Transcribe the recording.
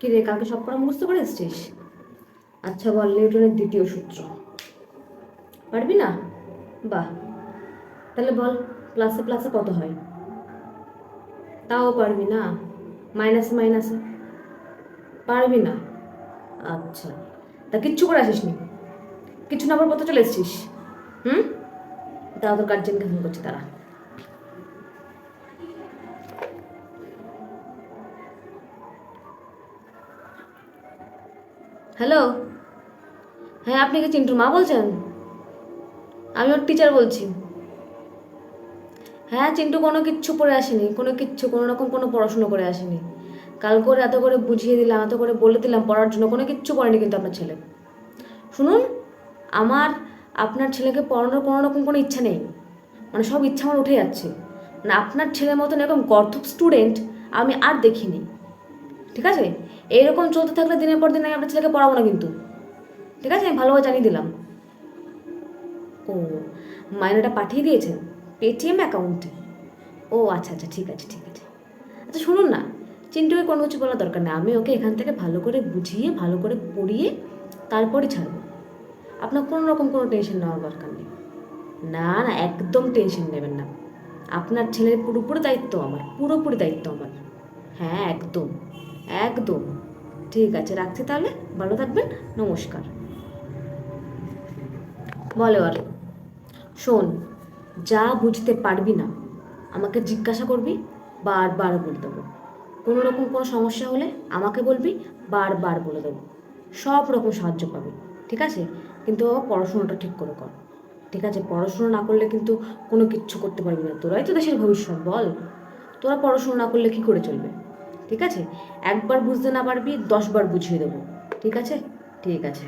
কি রে, কালকে সব পড়া মুখস্থ করে এসছিস? আচ্ছা বল, নিউটনের দ্বিতীয় সূত্র। পারবি না? বাহ। তাহলে বল প্লাসে প্লাসে কত হয়? তাও পারবি না? মাইনাসে মাইনাসে পারবি না? আচ্ছা। তা কিচ্ছু করে আসিস নি? কিছু না পর চলে এসছিস। হুম? তারা তোর গার্জেনকে ফোন করছে তারা হ্যালো? হ্যাঁ আপনি কি চিন্টুর মা বলছেন? আমি ওর টিচার বলছি। হ্যাঁ চিন্টু কোনো কিচ্ছু পড়ে আসেনি, কোনো কিচ্ছু, কোনো রকম কোনো পড়াশুনো করে আসেনি। কাল করে এত করে বুঝিয়ে দিলাম, এত করে বলে দিলাম, পড়ার জন্য কোনো কিচ্ছু পড়েনি কিন্তু আপনার ছেলে। শুনুন, আমার, আপনার ছেলেকে পড়ানোর কোনো রকম কোনো ইচ্ছা নেই। মানে সব ইচ্ছা আমার উঠে যাচ্ছে। মানে আপনার ছেলের মতন এরকম গর্ধব স্টুডেন্ট আমি আর দেখিনি। ঠিক আছে? এইরকম চলতে থাকলে দিনের পর দিন আমি আপনার ছেলেকে পড়াবো না কিন্তু। ঠিক আছে? আমি ভালোভাবে জানিয়ে দিলাম। ও, মাইনেটা পাঠিয়ে দিয়েছেন? পেটিএম অ্যাকাউন্টে? ও আচ্ছা আচ্ছা ঠিক আছে ঠিক আছে। আচ্ছা শুনুন না। চিন্টুকে কোনো কিছু বলার দরকার নেই। আমি ওকে এখান থেকে ভালো করে বুঝিয়ে, ভালো করে পড়িয়ে তারপরে ছাড়বো। আপনার কোনো রকম কোনো টেনশন নেওয়ার দরকার নেই। না না, একদম টেনশন নেবেন না। আপনার ছেলের পুরোপুরি দায়িত্ব আমার, পুরোপুরি দায়িত্ব আমার। হ্যাঁ একদম। একদম। ঠিক আছে, রাখছি তাহলে। ভালো থাকবেন। নমস্কার। বলে আর শোন, যা বুঝতে পারবি না, আমাকে জিজ্ঞাসা করবি, বারবার বলে দেবো। কোনো রকম কোনো সমস্যা হলে আমাকে বলবি, বারবার বলে দেবো। সব রকম সাহায্য পাবি। ঠিক আছে? কিন্তু বাবা, পড়াশোনাটা ঠিক করে কর। ঠিক আছে? পড়াশোনা না করলে কিন্তু কোনো কিচ্ছু করতে পারবি না তোরাই তো দেশের ভবিষ্যৎ, বল। তোরা পড়াশোনা না করলে কি করে চলবে? ঠিক আছে? একবার বুঝতে না পারবি দশবার বুঝিয়ে দেবো। ঠিক আছে? ঠিক আছে।